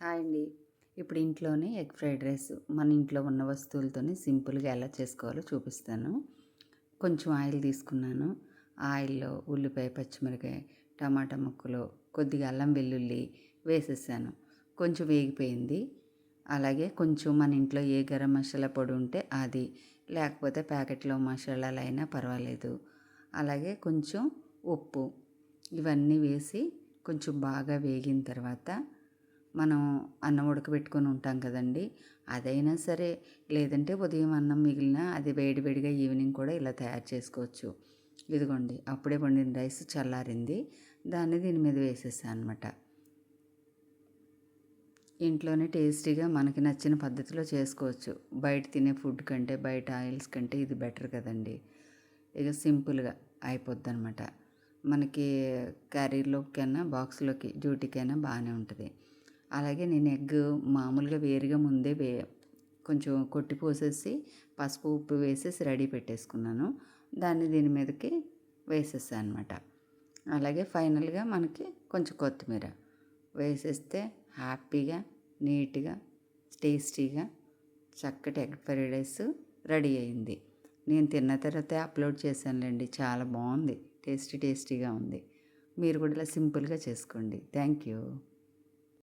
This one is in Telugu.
హాయ్ అండి. ఇప్పుడు ఇంట్లోనే ఎగ్ ఫ్రైడ్ రైస్ మన ఇంట్లో ఉన్న వస్తువులతోనే సింపుల్గా ఎలా చేసుకోవాలో చూపిస్తాను. కొంచెం ఆయిల్ తీసుకున్నాను. ఆయిల్లో ఉల్లిపాయ పచ్చిమిరకాయ టమాటా ముక్కలు కొద్దిగా అల్లం వెల్లుల్లి వేసేసాను. కొంచెం వేగిపోయింది. అలాగే కొంచెం మన ఇంట్లో ఏ గరం మసాలా పొడి ఉంటే అది లేకపోతే ప్యాకెట్లో మసాలాలు అయినా పర్వాలేదు. అలాగే కొంచెం ఉప్పు ఇవన్నీ వేసి కొంచెం బాగా వేగిన తర్వాత మనం అన్నం ఉడకబెట్టుకొని ఉంటాం కదండి. అదైనా సరే లేదంటే ఉదయం అన్నం మిగిలిన అది వేడివేడిగా ఈవినింగ్ కూడా ఇలా తయారు చేసుకోవచ్చు. ఇదిగోండి అప్పుడే వండిన రైస్ చల్లారింది. దాన్ని దీని మీద వేసేసాను అనమాట ఇంట్లోనే టేస్టీగా మనకి నచ్చిన పద్ధతిలో చేసుకోవచ్చు. బయట తినే ఫుడ్ కంటే బయట ఆయిల్స్ కంటే ఇది బెటర్ కదండి. ఇక సింపుల్గా అయిపోద్ది అనమాట మనకి క్యారీర్లోకైనా బాక్స్లోకి డ్యూటీకైనా బాగానే ఉంటుంది. అలాగే నేను ఎగ్ మామూలుగా వేరుగా ముందే వే కొంచెం కొట్టి పోసేసి పసుపు ఉప్పు వేసేసి రెడీ పెట్టేసుకున్నాను. దాన్ని దీని మీదకి వేసేసాను అనమాట అలాగే ఫైనల్గా మనకి కొంచెం కొత్తిమీర వేసేస్తే హ్యాపీగా నీట్గా టేస్టీగా చక్కటి ఎగ్ ఫ్రైడ్ రైస్ రెడీ అయింది. నేను తిన్న తర్వాత అప్లోడ్ చేశానులేండి. చాలా బాగుంది. టేస్టీ టేస్టీగా ఉంది. మీరు కూడా ఇలా సింపుల్గా చేసుకోండి. Thank you.